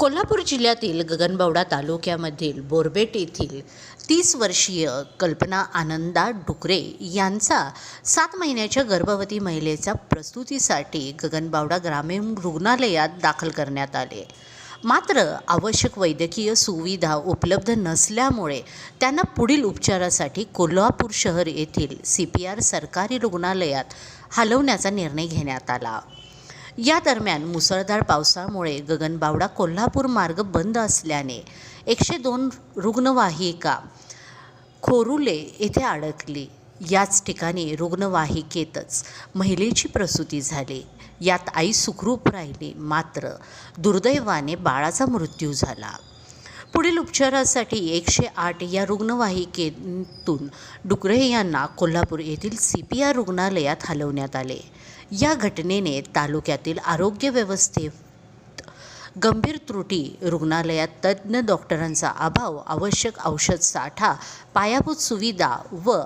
कोल्हापूर जिल्ह्यातील गगनबावडा तालुक्यामधील बोरबेट येथील तीस वर्षीय कल्पना आनंदा डुकरे यांचा सात महिन्याच्या गर्भवती महिलेचा प्रसूतीसाठी गगनबावडा ग्रामीण रुग्णालयात दाखल करण्यात आले. मात्र आवश्यक वैद्यकीय सुविधा उपलब्ध नसल्यामुळे त्यांना पुढील उपचारासाठी कोल्हापूर शहर येथील सी पी आर सरकारी रुग्णालयात हलवण्याचा निर्णय घेण्यात आला. या दरम्यान मुसळधार पावसामुळे गगनबावडा कोल्हापूर मार्ग बंद असल्याने एकशे दोन रुग्णवाहिका खोरुले येथे अडकली. याच ठिकाणी रुग्णवाहिकेतच महिलेची प्रसूती झाली. यात आई सुखरूप राहिली मात्र दुर्दैवाने बाळाचा मृत्यू झाला. पुढील उपचारासाठी एकशे आठ या रुग्णवाहिकेतून डुकरे यांना कोल्हापूर येथील सी पी आर रुग्णालयात हलवण्यात आले. या घटनेने तालुक्यातील आरोग्य व्यवस्थेत गंभीर त्रुटी रुग्णालयात तज्ज्ञ डॉक्टरांचा अभाव आवश्यक औषध साठा पायाभूत सुविधा व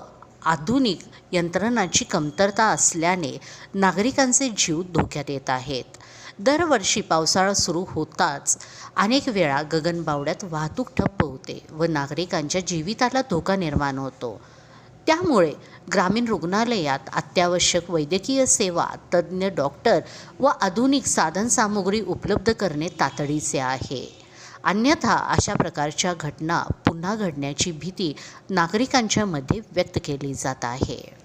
आधुनिक यंत्रणांची कमतरता असल्याने नागरिकांचे जीव धोक्यात येत आहेत. दरवर्षी पावसाळा सुरू होताच. अनेक वेळा गगनबावड्यात वाहतूक ठप्प होते व नागरिकांच्या जीविताला धोका निर्माण होतो. त्यामुळे ग्रामीण रुग्णालयात अत्यावश्यक वैद्यकीय सेवा तज्ज्ञ डॉक्टर व आधुनिक साधनसामुग्री उपलब्ध करणे तातडीचे आहे. अन्यथा अशा प्रकारच्या घटना पुन्हा घडण्याची भीती नागरिकांच्या मध्ये व्यक्त केली जात आहे.